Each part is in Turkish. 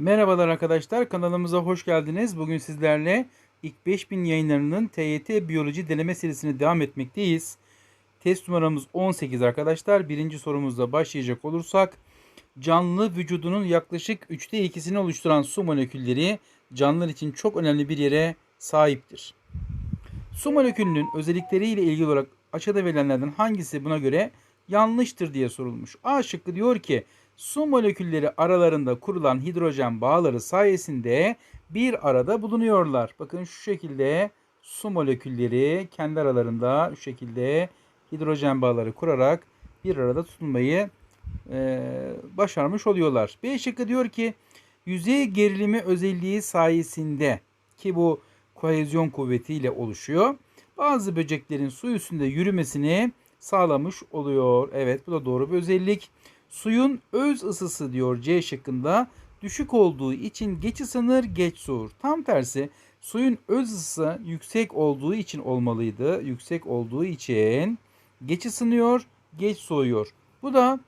Merhabalar arkadaşlar kanalımıza hoş geldiniz. Bugün sizlerle ilk 5000 yayınlarının TYT Biyoloji deneme serisine devam etmekteyiz. Test numaramız 18 arkadaşlar. Birinci sorumuzla başlayacak olursak canlı vücudunun yaklaşık 3'te 2'sini oluşturan su molekülleri canlılar için çok önemli bir yere sahiptir. Su molekülünün özellikleriyle ilgili olarak aşağıda verilenlerden hangisi buna göre yanlıştır diye sorulmuş. A şıkkı diyor ki su molekülleri aralarında kurulan hidrojen bağları sayesinde bir arada bulunuyorlar. Bakın şu şekilde su molekülleri kendi aralarında şu şekilde hidrojen bağları kurarak bir arada tutunmayı e, başarmış oluyorlar. B şıkkı diyor ki yüzey gerilimi özelliği sayesinde ki bu kohezyon kuvvetiyle oluşuyor. Bazı böceklerin su üstünde yürümesini sağlamış oluyor. Evet bu da doğru bir özellik. Suyun öz ısısı diyor C şıkkında düşük olduğu için geç ısınır geç soğur. Tam tersi suyun öz ısısı yüksek olduğu için olmalıydı. Yüksek olduğu için geç ısınıyor geç soğuyor. Bu da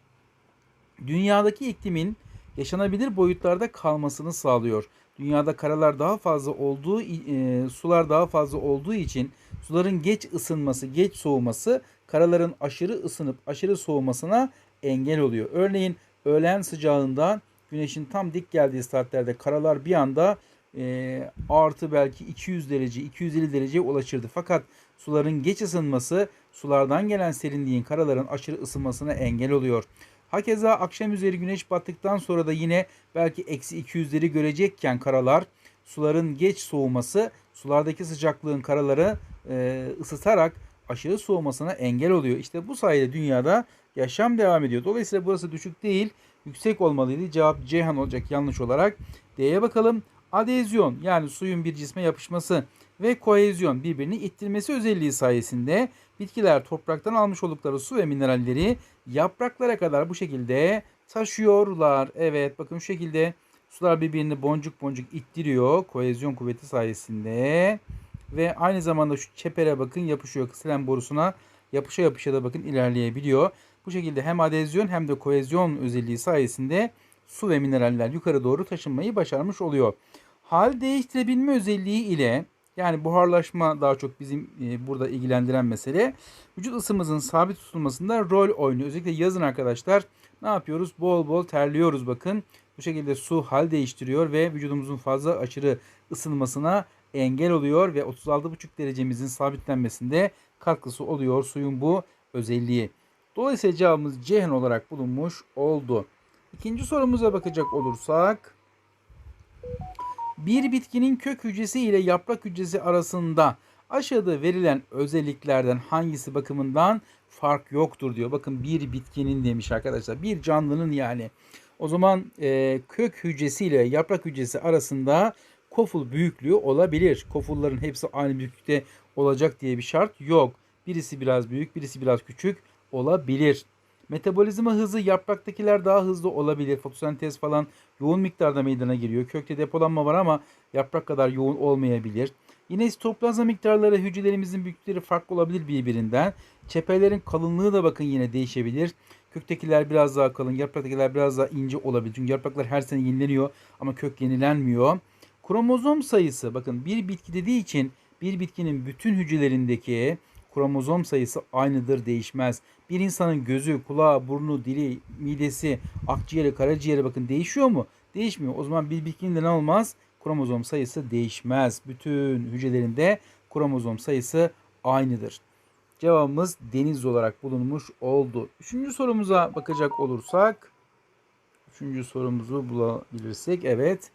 dünyadaki iklimin yaşanabilir boyutlarda kalmasını sağlıyor. Dünyada karalar daha fazla olduğu, e, sular daha fazla olduğu için suların geç ısınması, geç soğuması karaların aşırı ısınıp aşırı soğumasına engel oluyor. Örneğin öğlen sıcağında güneşin tam dik geldiği saatlerde karalar bir anda e, artı belki 200 derece, 250 dereceye ulaşırdı. Fakat suların geç ısınması sulardan gelen serinliğin karaların aşırı ısınmasına engel oluyor. Hakeza akşam üzeri güneş battıktan sonra da yine belki eksi 200'leri görecekken karalar suların geç soğuması sulardaki sıcaklığın karaları e, ısıtarak aşırı soğumasına engel oluyor. İşte bu sayede dünyada yaşam devam ediyor. Dolayısıyla burası düşük değil yüksek olmalıydı. Cevap Ceyhan olacak yanlış olarak. D'ye bakalım. Adezyon yani suyun bir cisme yapışması ve kohezyon birbirini ittirmesi özelliği sayesinde bitkiler topraktan almış oldukları su ve mineralleri yapraklara kadar bu şekilde taşıyorlar. Evet bakın şu şekilde sular birbirini boncuk boncuk ittiriyor kohezyon kuvveti sayesinde. Ve aynı zamanda şu çepere bakın yapışıyor kısılen borusuna yapışa yapışa da bakın ilerleyebiliyor. Bu şekilde hem adezyon hem de kohezyon özelliği sayesinde su ve mineraller yukarı doğru taşınmayı başarmış oluyor. Hal değiştirebilme özelliği ile yani buharlaşma daha çok bizim e, burada ilgilendiren mesele. Vücut ısımızın sabit tutulmasında rol oynuyor. Özellikle yazın arkadaşlar ne yapıyoruz? Bol bol terliyoruz bakın. Bu şekilde su hal değiştiriyor ve vücudumuzun fazla aşırı ısınmasına engel oluyor ve 36,5 derecemizin sabitlenmesinde katkısı oluyor suyun bu özelliği. Dolayısıyla cevabımız Ceyhan olarak bulunmuş oldu. İkinci sorumuza bakacak olursak bir bitkinin kök hücresi ile yaprak hücresi arasında aşağıda verilen özelliklerden hangisi bakımından fark yoktur diyor. Bakın bir bitkinin demiş arkadaşlar. Bir canlının yani. O zaman e, kök hücresi ile yaprak hücresi arasında koful büyüklüğü olabilir. Kofulların hepsi aynı büyüklükte olacak diye bir şart yok. Birisi biraz büyük, birisi biraz küçük olabilir. Metabolizma hızı yapraktakiler daha hızlı olabilir. Fotosentez falan yoğun miktarda meydana geliyor. Kökte depolanma var ama yaprak kadar yoğun olmayabilir. Yine sitoplazma miktarları hücrelerimizin büyüklükleri farklı olabilir birbirinden. Çeperlerin kalınlığı da bakın yine değişebilir. Köktekiler biraz daha kalın, yapraktakiler biraz daha ince olabilir. Çünkü yapraklar her sene yenileniyor ama kök yenilenmiyor. Kromozom sayısı bakın bir bitki dediği için bir bitkinin bütün hücrelerindeki kromozom sayısı aynıdır değişmez. Bir insanın gözü, kulağı, burnu, dili, midesi, akciğeri, karaciğeri bakın değişiyor mu? Değişmiyor. O zaman bir bitkinin ne olmaz? Kromozom sayısı değişmez. Bütün hücrelerinde kromozom sayısı aynıdır. Cevabımız deniz olarak bulunmuş oldu. Üçüncü sorumuza bakacak olursak. Üçüncü sorumuzu bulabilirsek. Evet.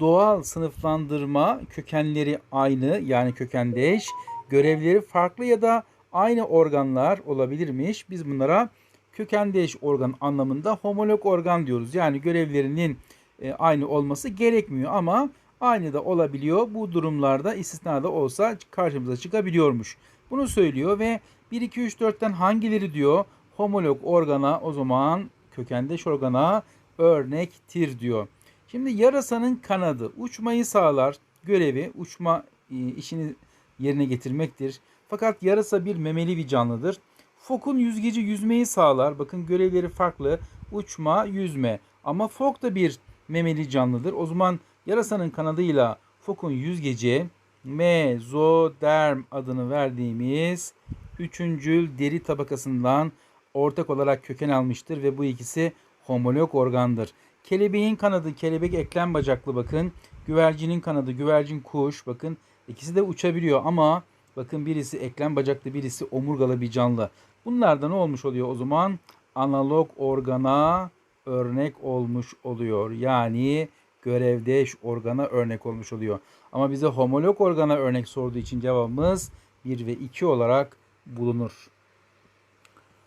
Doğal sınıflandırma kökenleri aynı yani kökendeş görevleri farklı ya da aynı organlar olabilirmiş. Biz bunlara kökendeş organ anlamında homolog organ diyoruz. Yani görevlerinin e, aynı olması gerekmiyor ama aynı da olabiliyor. Bu durumlarda istisnada olsa karşımıza çıkabiliyormuş. Bunu söylüyor ve 1 2 3 4'ten hangileri diyor homolog organa o zaman kökendeş organa örnektir diyor. Şimdi yarasanın kanadı uçmayı sağlar. Görevi uçma e, işini yerine getirmektir. Fakat yarasa bir memeli bir canlıdır. Fokun yüzgeci yüzmeyi sağlar. Bakın görevleri farklı. Uçma, yüzme. Ama fok da bir memeli canlıdır. O zaman yarasanın kanadıyla fokun yüzgeci mezoderm adını verdiğimiz üçüncül deri tabakasından ortak olarak köken almıştır ve bu ikisi homolog organdır. Kelebeğin kanadı kelebek eklem bacaklı bakın. Güvercinin kanadı güvercin kuş bakın. İkisi de uçabiliyor ama bakın birisi eklem bacaklı birisi omurgalı bir canlı. Bunlarda ne olmuş oluyor o zaman? Analog organa örnek olmuş oluyor. Yani görevdeş organa örnek olmuş oluyor. Ama bize homolog organa örnek sorduğu için cevabımız 1 ve 2 olarak bulunur.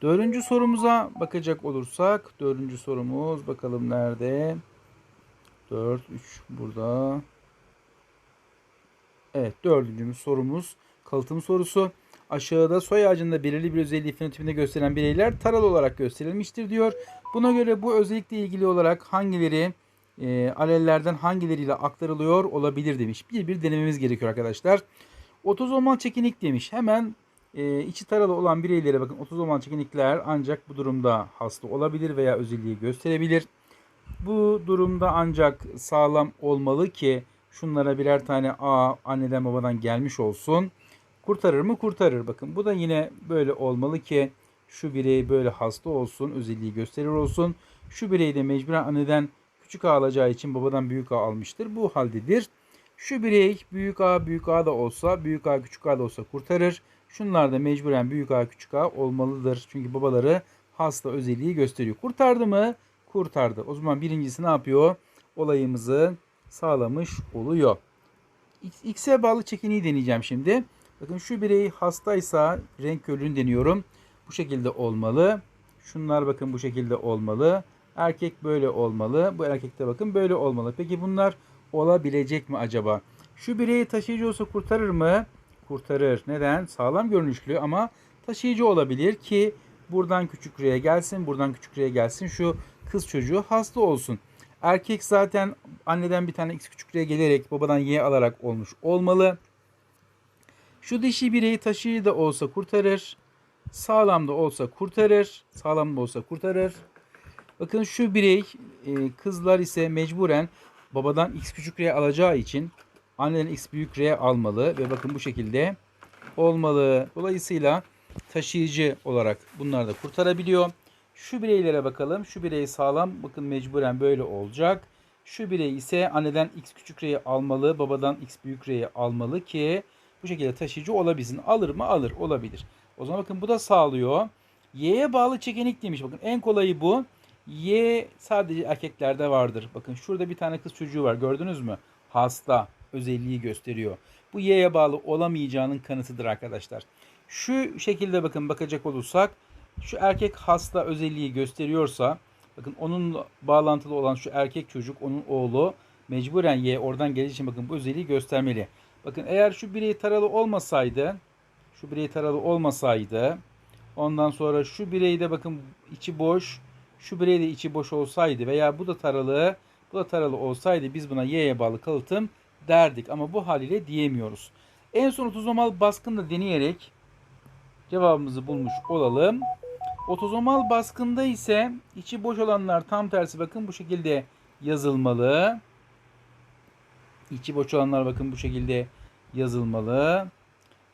Dördüncü sorumuza bakacak olursak, dördüncü sorumuz bakalım nerede? 4, 3 burada. Evet, dördüncümüz sorumuz kalıtım sorusu. Aşağıda soy ağacında belirli bir özelliği fenotipinde gösteren bireyler taral olarak gösterilmiştir diyor. Buna göre bu özellikle ilgili olarak hangileri e, alellerden hangileriyle aktarılıyor olabilir demiş. Bir bir denememiz gerekiyor arkadaşlar. Otozomal çekinik demiş. Hemen e, içi taralı olan bireylere bakın otozomal çekinikler ancak bu durumda hasta olabilir veya özelliği gösterebilir. Bu durumda ancak sağlam olmalı ki şunlara birer tane A anneden babadan gelmiş olsun. Kurtarır mı? Kurtarır. Bakın bu da yine böyle olmalı ki şu birey böyle hasta olsun, özelliği gösterir olsun. Şu birey de mecburen anneden küçük A alacağı için babadan büyük A almıştır. Bu haldedir. Şu birey büyük A büyük A da olsa, büyük A küçük A da olsa kurtarır. Şunlar da mecburen büyük A küçük A olmalıdır. Çünkü babaları hasta özelliği gösteriyor. Kurtardı mı? Kurtardı. O zaman birincisi ne yapıyor? Olayımızı sağlamış oluyor. X'e bağlı çekiniği deneyeceğim şimdi. Bakın şu birey hastaysa renk körlüğünü deniyorum. Bu şekilde olmalı. Şunlar bakın bu şekilde olmalı. Erkek böyle olmalı. Bu erkekte bakın böyle olmalı. Peki bunlar olabilecek mi acaba? Şu bireyi taşıyıcı olsa kurtarır mı? Kurtarır. Neden? Sağlam görünüşlü ama taşıyıcı olabilir ki buradan küçük R'ye gelsin, buradan küçük R'ye gelsin. Şu kız çocuğu hasta olsun. Erkek zaten anneden bir tane X küçük R'ye gelerek babadan Y alarak olmuş olmalı. Şu dişi bireyi taşıyıcı da olsa kurtarır. Sağlam da olsa kurtarır. Sağlam da olsa kurtarır. Bakın şu birey e, kızlar ise mecburen babadan x küçük r alacağı için anneden x büyük r almalı ve bakın bu şekilde olmalı. Dolayısıyla taşıyıcı olarak bunlar da kurtarabiliyor. Şu bireylere bakalım. Şu birey sağlam. Bakın mecburen böyle olacak. Şu birey ise anneden x küçük r'yi almalı. Babadan x büyük r'yi almalı ki bu şekilde taşıyıcı olabilsin. Alır mı? Alır. Olabilir. O zaman bakın bu da sağlıyor. Y'ye bağlı çekenik demiş. Bakın en kolayı bu. Y sadece erkeklerde vardır. Bakın şurada bir tane kız çocuğu var. Gördünüz mü? Hasta özelliği gösteriyor. Bu Y'ye bağlı olamayacağının kanıtıdır arkadaşlar. Şu şekilde bakın bakacak olursak şu erkek hasta özelliği gösteriyorsa bakın onun bağlantılı olan şu erkek çocuk onun oğlu mecburen Y oradan geldiği için bakın bu özelliği göstermeli. Bakın eğer şu birey taralı olmasaydı şu birey taralı olmasaydı ondan sonra şu bireyde bakın içi boş şu birey de içi boş olsaydı veya bu da taralı bu da taralı olsaydı biz buna y'ye bağlı kalıtım derdik ama bu haliyle diyemiyoruz. En son otozomal baskını da deneyerek cevabımızı bulmuş olalım. Otozomal baskında ise içi boş olanlar tam tersi bakın bu şekilde yazılmalı. İçi boş olanlar bakın bu şekilde yazılmalı.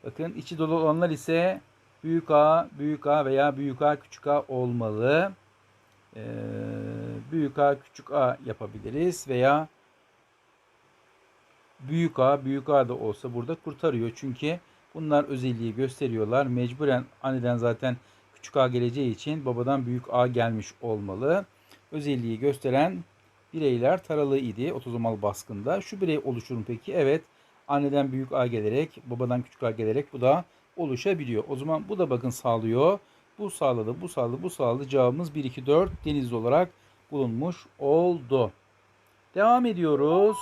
Bakın içi dolu olanlar ise büyük A, büyük A veya büyük A, küçük A olmalı. Ee, büyük A, küçük A yapabiliriz veya büyük A, büyük A da olsa burada kurtarıyor. Çünkü bunlar özelliği gösteriyorlar. Mecburen anneden zaten küçük A geleceği için babadan büyük A gelmiş olmalı. Özelliği gösteren bireyler taralı idi otozomal baskında. Şu birey oluşur mu peki? Evet. Anneden büyük A gelerek, babadan küçük A gelerek bu da oluşabiliyor. O zaman bu da bakın sağlıyor. Bu sağladı, bu sağladı, bu sağladı. Cevabımız 1, 2, 4 denizli olarak bulunmuş oldu. Devam ediyoruz.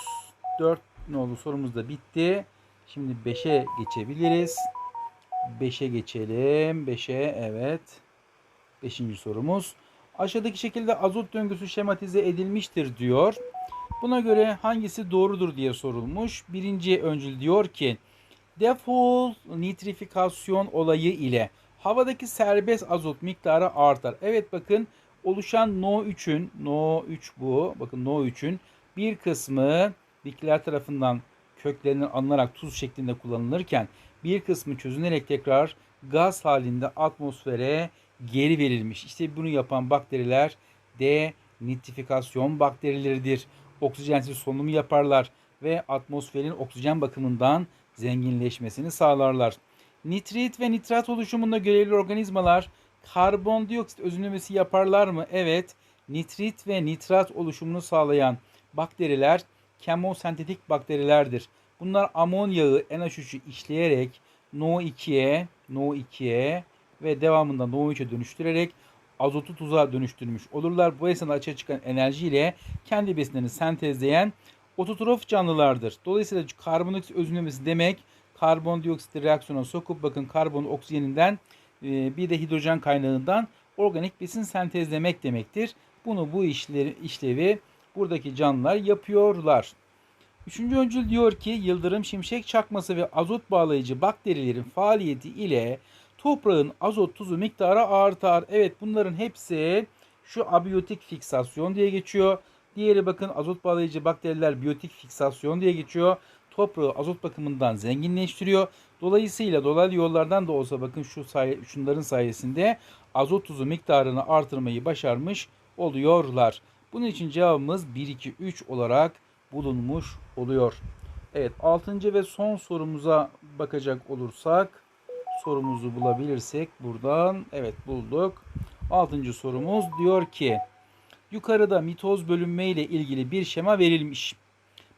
4 nolu sorumuz da bitti. Şimdi 5'e geçebiliriz. 5'e geçelim. 5'e evet. 5. sorumuz. Aşağıdaki şekilde azot döngüsü şematize edilmiştir diyor. Buna göre hangisi doğrudur diye sorulmuş. Birinci öncül diyor ki defol nitrifikasyon olayı ile havadaki serbest azot miktarı artar. Evet bakın oluşan NO3'ün NO3 bu. Bakın NO3'ün Bir kısmı bitkiler tarafından köklerinin alınarak tuz şeklinde kullanılırken bir kısmı çözünerek tekrar gaz halinde atmosfere geri verilmiş. İşte bunu yapan bakteriler denitrifikasyon bakterileridir. Oksijensiz solunumu yaparlar ve atmosferin oksijen bakımından zenginleşmesini sağlarlar. Nitrit ve nitrat oluşumunda görevli organizmalar karbondioksit özümlemesi yaparlar mı? Evet. Nitrit ve nitrat oluşumunu sağlayan bakteriler kemosentetik bakterilerdir. Bunlar amonyağı NH3'ü işleyerek NO2'ye, NO2'ye ve devamında NO3'e dönüştürerek azotu tuza dönüştürmüş olurlar. Bu esnada açığa çıkan enerjiyle kendi besinlerini sentezleyen ototrof canlılardır. Dolayısıyla karbondioksit özümlemesi demek karbondioksit reaksiyona sokup bakın karbon oksijeninden e, bir de hidrojen kaynağından organik besin sentezlemek demektir. Bunu bu işleri, işlevi buradaki canlılar yapıyorlar. Üçüncü öncül diyor ki yıldırım, şimşek çakması ve azot bağlayıcı bakterilerin faaliyeti ile toprağın azot tuzu miktarı artar. Evet bunların hepsi şu abiyotik fiksasyon diye geçiyor. Diğeri bakın azot bağlayıcı bakteriler biyotik fiksasyon diye geçiyor. Toprağı azot bakımından zenginleştiriyor. Dolayısıyla dolaylı yollardan da olsa bakın şu say şunların sayesinde azot tuzu miktarını artırmayı başarmış oluyorlar. Bunun için cevabımız 1 2 3 olarak bulunmuş oluyor. Evet 6. ve son sorumuza bakacak olursak sorumuzu bulabilirsek buradan evet bulduk. 6. sorumuz diyor ki yukarıda mitoz bölünme ile ilgili bir şema verilmiş.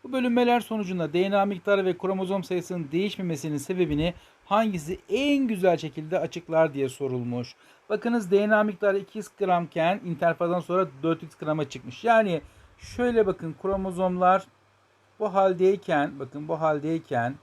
Bu bölünmeler sonucunda DNA miktarı ve kromozom sayısının değişmemesinin sebebini hangisi en güzel şekilde açıklar diye sorulmuş. Bakınız DNA miktarı 200 gramken interfazdan sonra 400 grama çıkmış. Yani şöyle bakın kromozomlar bu haldeyken bakın bu haldeyken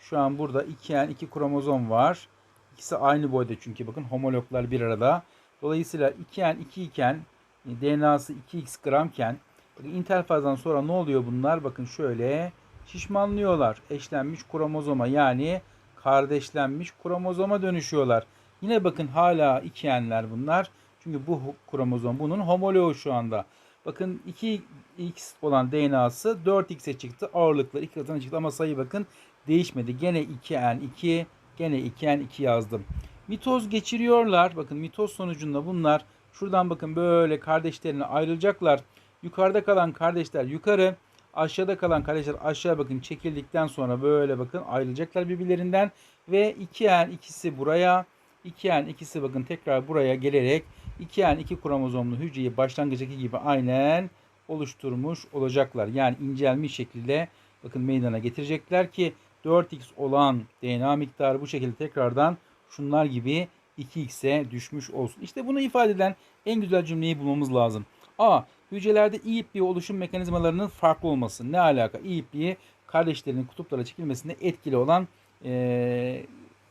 şu an burada 2 yani 2 kromozom var. İkisi aynı boyda çünkü bakın homologlar bir arada. Dolayısıyla 2 yani 2 iken DNA'sı 2x gramken bakın interfazdan sonra ne oluyor bunlar? Bakın şöyle şişmanlıyorlar. Eşlenmiş kromozoma yani kardeşlenmiş kromozoma dönüşüyorlar. Yine bakın hala ikiyenler bunlar. Çünkü bu kromozom bunun homoloğu şu anda. Bakın 2x olan DNA'sı 4x'e çıktı. Ağırlıkları 2 katına çıktı ama sayı bakın değişmedi. Gene 2n2 gene 2n2 yazdım. Mitoz geçiriyorlar. Bakın mitoz sonucunda bunlar şuradan bakın böyle kardeşlerine ayrılacaklar. Yukarıda kalan kardeşler yukarı, aşağıda kalan kardeşler aşağı bakın çekildikten sonra böyle bakın ayrılacaklar birbirlerinden ve 2n ikisi buraya, 2n ikisi bakın tekrar buraya gelerek 2n 2 kromozomlu hücreyi başlangıçtaki gibi aynen oluşturmuş olacaklar. Yani incelmiş şekilde bakın meydana getirecekler ki 4x olan DNA miktarı bu şekilde tekrardan şunlar gibi 2x'e düşmüş olsun. İşte bunu ifade eden en güzel cümleyi bulmamız lazım. A. Hücrelerde iyi ipliği oluşum mekanizmalarının farklı olması. Ne alaka? İyi ipliği kardeşlerinin kutuplara çekilmesinde etkili olan e,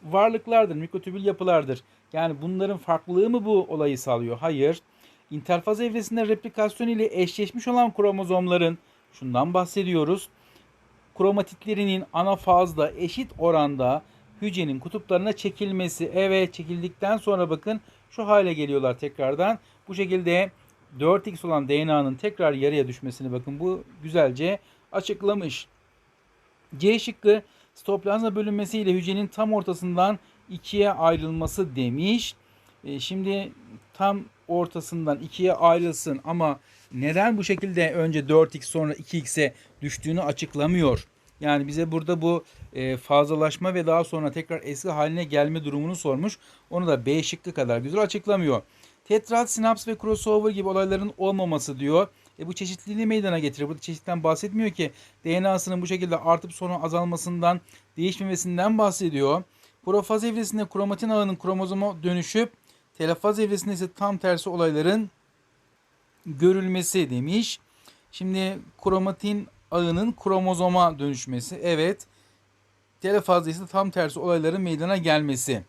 varlıklardır, mikrotübül yapılardır. Yani bunların farklılığı mı bu olayı sağlıyor? Hayır. İnterfaz evresinde replikasyon ile eşleşmiş olan kromozomların şundan bahsediyoruz. Kromatitlerinin ana fazda eşit oranda hücrenin kutuplarına çekilmesi. Evet çekildikten sonra bakın şu hale geliyorlar tekrardan. Bu şekilde 4x olan DNA'nın tekrar yarıya düşmesini bakın bu güzelce açıklamış. C şıkkı stoplazma bölünmesiyle hücrenin tam ortasından ikiye ayrılması demiş. E, şimdi tam ortasından ikiye ayrılsın ama neden bu şekilde önce 4x sonra 2x'e düştüğünü açıklamıyor. Yani bize burada bu e, fazlalaşma ve daha sonra tekrar eski haline gelme durumunu sormuş. Onu da B şıkkı kadar güzel açıklamıyor. Tetrat, sinaps ve crossover gibi olayların olmaması diyor. E bu çeşitliliği meydana getirir. Burada çeşitten bahsetmiyor ki DNA'sının bu şekilde artıp sonra azalmasından, değişmemesinden bahsediyor. Profaz evresinde kromatin ağının kromozoma dönüşüp telefaz evresinde ise tam tersi olayların görülmesi demiş. Şimdi kromatin ağının kromozoma dönüşmesi. Evet. Telefazda ise tam tersi olayların meydana gelmesi.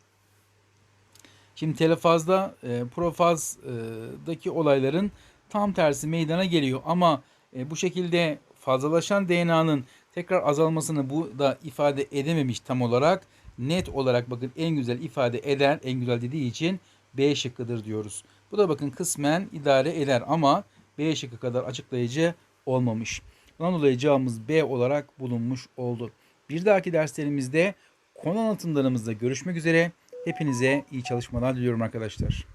Şimdi telefazda e, profazdaki olayların tam tersi meydana geliyor. Ama e, bu şekilde fazlalaşan DNA'nın tekrar azalmasını bu da ifade edememiş tam olarak net olarak bakın en güzel ifade eder, en güzel dediği için B şıkkıdır diyoruz. Bu da bakın kısmen idare eder ama B şıkkı kadar açıklayıcı olmamış. Bundan dolayı cevabımız B olarak bulunmuş oldu. Bir dahaki derslerimizde konu anlatımlarımızda görüşmek üzere. Hepinize iyi çalışmalar diliyorum arkadaşlar.